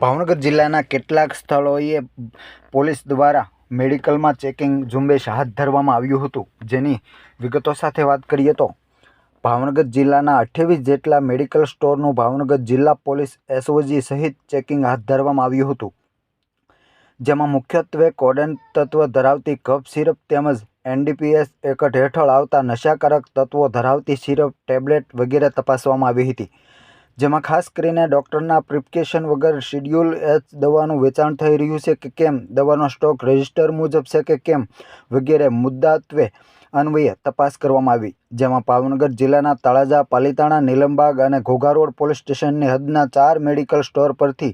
ભાવનગર જિલ્લાના કેટલાક સ્થળોએ પોલીસ દ્વારા મેડિકલમાં ચેકિંગ ઝુંબેશ હાથ ધરવામાં આવ્યું હતું. જેની વિગતો સાથે વાત કરીએ તો, ભાવનગર જિલ્લાના અઠ્યાવીસ જેટલા મેડિકલ સ્ટોરનું ભાવનગર જિલ્લા પોલીસ એસઓજી સહિત ચેકિંગ હાથ ધરવામાં આવ્યું હતું. જેમાં મુખ્યત્વે કોડન તત્વ ધરાવતી કફ સિરપ તેમજ એનડીપીએસ એકટ હેઠળ આવતા નશાકારક તત્વો ધરાવતી સિરપ, ટેબ્લેટ વગેરે તપાસવામાં આવી હતી. જેમાં ખાસ કરીને ડૉક્ટરના પ્રિસ્ક્રિપ્શન વગર શિડ્યુલ એચ દવાનું વેચાણ થઈ રહ્યું છે કે કેમ? દવાનો સ્ટોક રજિસ્ટર મુજબ છે કે કેમ? વગેરે મુદ્દાત્વે અન્વયે તપાસ કરવામાં આવી, જેમાં ભાવનગર જિલ્લાના તળાજા, પાલીતાણા, નીલમબાગ અને ઘોઘા રોડ પોલીસ સ્ટેશનની હદના ચાર મેડિકલ સ્ટોર પરથી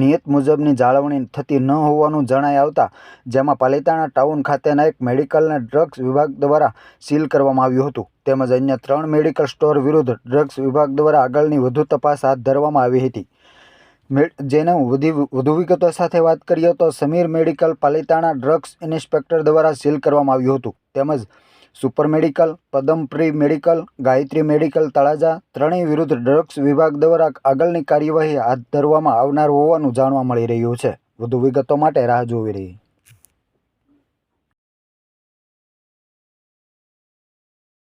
નિયત મુજબની જાળવણી થતી ન હોવાનું જણાઈ આવતા જેમાં પાલિતાણા ટાઉન ખાતેના એક મેડિકલને ડ્રગ્સ વિભાગ દ્વારા સીલ કરવામાં આવ્યું હતું. તેમજ અન્ય ત્રણ મેડિકલ સ્ટોર વિરુદ્ધ ડ્રગ્સ વિભાગ દ્વારા આગળની વધુ તપાસ હાથ ધરવામાં આવી હતી. જેને વધુ વિગતો સાથે વાત કરીએ તો Samir medical Palitana drugs inspector દ્વારા સીલ કરવામાં આવ્યું હતું. તેમજ super medical પદમપ્રી medical, Gayatri medical Talaja ત્રણેય વિરુદ્ધ ડ્રગ્સ વિભાગ દ્વારા આગળની કાર્યવાહી હાથ ધરવામાં આવનાર હોવાનું જાણવા મળી રહ્યું છે. વધુ વિગતો માટે રાહ જોવી રહી.